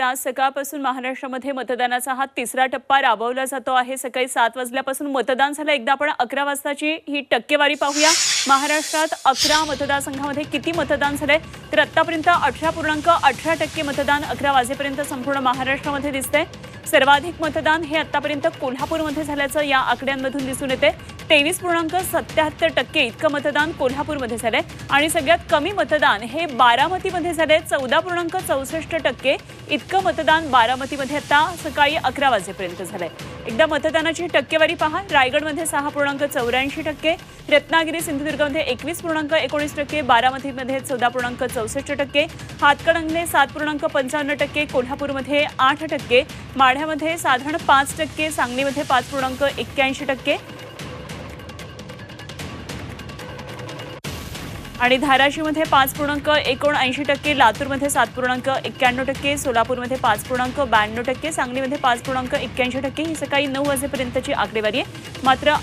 आज सकाळपासून महाराष्ट्रामध्ये मतदानाचा हा तिसरा टप्पा राबवला जातो आहे. सकाळी सात वाजल्यापासून मतदान झालं. एकदा आपण अकरा वाजताची ही टक्केवारी पाहूया. महाराष्ट्रात अकरा मतदारसंघामध्ये किती मतदान झालंय? तर आत्तापर्यंत अठरा पूर्णांक अठरा टक्के मतदान अकरा वाजेपर्यंत संपूर्ण महाराष्ट्रामध्ये दिसतंय. सर्वाधिक मतदान हे आतापर्यंत कोल्हापूरमध्ये झाल्याचं या आकड्यांमधून दिसून येते. तेवीस पूर्णांक सत्याहत्तर टक्के इतकं मतदान कोल्हापूरमध्ये झालंय. आणि सगळ्यात कमी मतदान हे बारामतीमध्ये झालंय. चौदा पूर्णांक चौसष्ट टक्के इतकं मतदान बारामतीमध्ये आता सकाळी अकरा वाजेपर्यंत झालंय. एकदा मतदानाची टक्केवारी पहा. रायगडमध्ये सहा पूर्णांक चौऱ्याऐंशी टक्के रत्नागिरी सिंधुदुर्गमध्ये एकवीस पूर्णांक एकोणीस टक्के बारामतीमध्ये चौदा पूर्णांक चौसष्ट टक्के हातकणंगले सात पूर्णांक पंचावन्न टक्के कोल्हापूरमध्ये आठ टक्के माढ्यामध्ये साधारण पाच टक्के सांगलीमध्ये पाच पूर्णांक एक्क्याऐंशी टक्के. आणि धाराशिवमध्ये पाच पूर्णांक एकोणऐंशी टक्के लातूरमध्ये सात पूर्णांक एक्क्याण्णव टक्के सोलापूरमध्ये पाच पूर्णांक ब्याण्णव टक्के सांगलीमध्ये पाच पूर्णांक एक्क्याऐंशी टक्के ही सकाळी नऊ वाजेपर्यंतची आकडेवारी आहे. मात्र